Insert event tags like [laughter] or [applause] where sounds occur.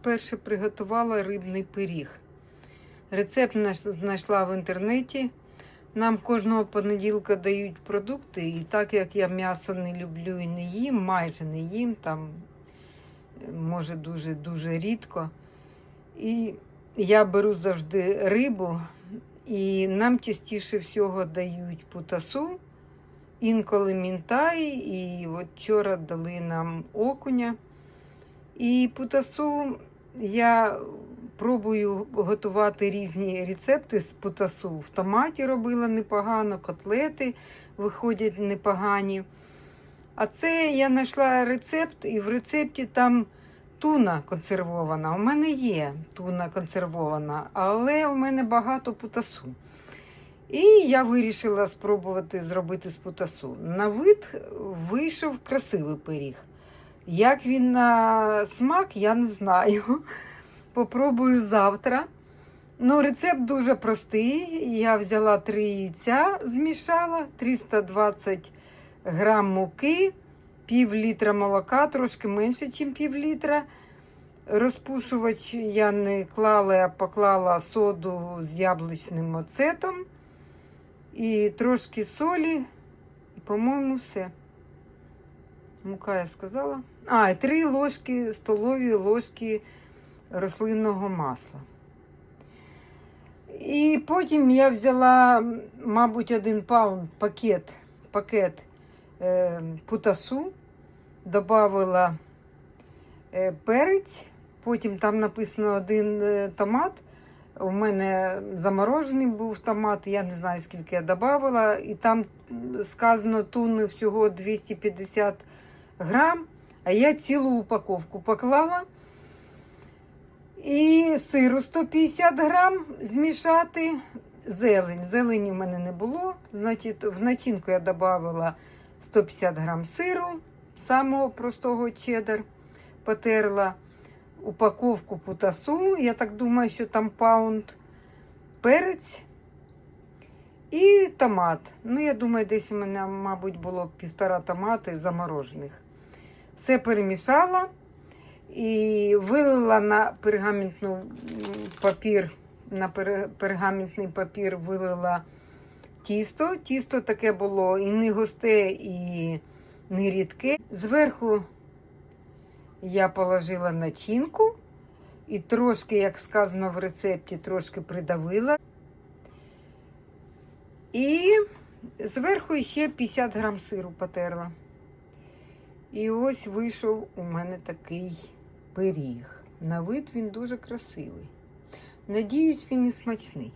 вперше приготувала рибний пиріг. Рецепт знайшла в інтернеті. Нам кожного понеділка дають продукти, і так як я м'ясо не люблю і не їм, майже не їм, там може дуже-дуже рідко. І я беру завжди рибу, і нам частіше всього дають путасу, інколи мінтай, і от вчора дали нам окуня. І путасу я пробую готувати різні рецепти з путасу. В томаті робила непогано, котлети виходять непогані. А це я знайшла рецепт, і в рецепті там туна консервована. У мене є туна консервована, але у мене багато путасу. І я вирішила спробувати зробити з путасу. На вид вийшов красивий пиріг. Як він на смак, я не знаю. [laughs] Попробую завтра. Ну, рецепт дуже простий. Я взяла три яйця, змішала, 320 грам муки, пів літра молока, трошки менше, ніж пів літра. Розпушувач я не клала, я поклала соду з яблучним оцетом і трошки солі, і, по-моєму, все. Мука я сказала. А, і три ложки, столові ложки рослинного масла. І потім я взяла, мабуть, один паунд пакет, пакет е, путасу, додавила е, перець, потім там написано один е, томат. У мене заморожений був томат, я не знаю, скільки я додавала, і там сказано туни всього 250 грам, а я цілу упаковку поклала. І сиру 150 грам змішати. Зелень. Зелені в мене не було. Значить, в начинку я додавала 150 грам сиру, самого простого чеддер, потерла упаковку путасу. Я так думаю, що там паунд, перець і томат. Ну, я думаю, десь у мене, мабуть, було півтора томати заморожених. Все перемішала. І вилила на пергаментну папір, на пергаментний папір вилила тісто. Тісто таке було і не густе, і не рідке. Зверху я положила начинку і трошки, як сказано в рецепті, трошки придавила. І зверху ще 50 грам сиру потерла. І ось вийшов у мене такий пиріг. На вид він дуже красивий. Надіюсь, він і смачний.